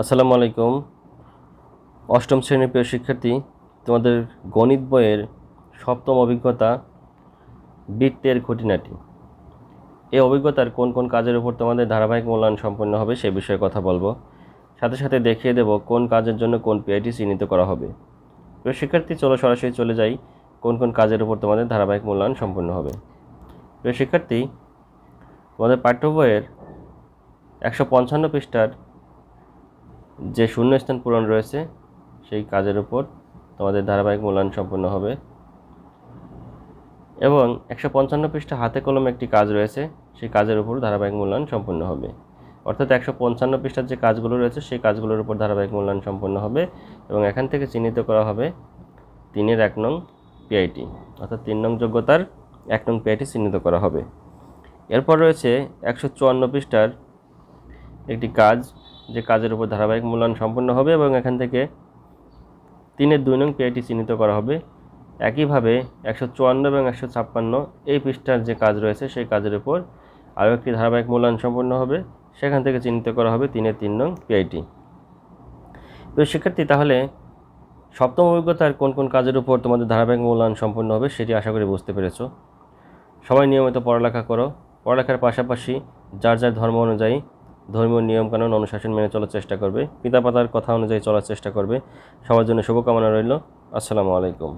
আসসালামু আলাইকুম। অষ্টম শ্রেণির প্রিয় শিক্ষার্থী, তোমাদের গণিত বইয়ের সপ্তম অভিজ্ঞতা, বৃত্তের খুঁটিনাটি। এই অভিজ্ঞতার কোন কোন কাজের উপর তোমাদের ধারাবাহিক মূল্যায়ন সম্পন্ন হবে সে বিষয়ে কথা বলব। সাথে সাথে দেখিয়ে দেব কোন কাজের জন্য কোন পিআইটি চিহ্নিত করা হবে। প্রিয় শিক্ষার্থী, চলো সরাসরি চলে যাই কোন কোন কাজের উপর তোমাদের ধারাবাহিক মূল্যায়ন সম্পন্ন হবে। প্রিয় শিক্ষার্থী, তোমাদের পাঠ্য বইয়ের একশো পঞ্চান্ন পৃষ্ঠার যে শূন্যস্থান পূরণ রয়েছে, সেই কাজের উপর তোমাদের ধারাবাহিক মূল্যায়ন সম্পন্ন হবে। এবং একশো পঞ্চান্ন পৃষ্ঠা হাতে কলমে একটি কাজ রয়েছে, সেই কাজের উপর ধারাবাহিক মূল্যায়ন সম্পন্ন হবে। অর্থাৎ একশো পঞ্চান্ন পৃষ্ঠার যে কাজগুলো রয়েছে, সেই কাজগুলোর উপর ধারাবাহিক মূল্যায়ন সম্পন্ন হবে এবং এখান থেকে চিহ্নিত করা হবে তিনের এক নং পিআইটি, অর্থাৎ তিন নং যোগ্যতার এক নং পিআইটি চিহ্নিত করা হবে। এরপর রয়েছে একশো চুয়ান্ন পৃষ্ঠার একটি কাজ যে কাজের উপর ধারাবাহিক মূল্যায়ন সম্পন্ন হবে এবং এখান থেকে তিনের দুই নং পিআইটি চিহ্নিত করা হবে। একইভাবে একশো চুয়ান্ন এবং একশো ছাপ্পান্ন এই পৃষ্ঠার যে কাজ রয়েছে সেই কাজের উপর আরও একটি ধারাবাহিক মূল্যায়ন সম্পন্ন হবে। সেখান থেকে চিহ্নিত করা হবে তিনের তিন নং পিআইটি তো শিক্ষার্থী তাহলে সপ্তম অভিজ্ঞতার কোন কোন কাজের উপর তোমাদের ধারাবাহিক মূল্যায়ন সম্পন্ন হবে সেটি আশা করি বুঝতে পেরেছ। সবাই নিয়মিত পড়ালেখা করো। পড়ালেখার পাশাপাশি যার যার ধর্ম অনুযায়ী ধর্মীয় নিয়মকানুন অনুশাসন মেনে চলার চেষ্টা করবে পিতামাতার কথা অনুযায়ী চলার চেষ্টা করবে। সবার জন্য শুভকামনা রইল। আসসালামু আলাইকুম।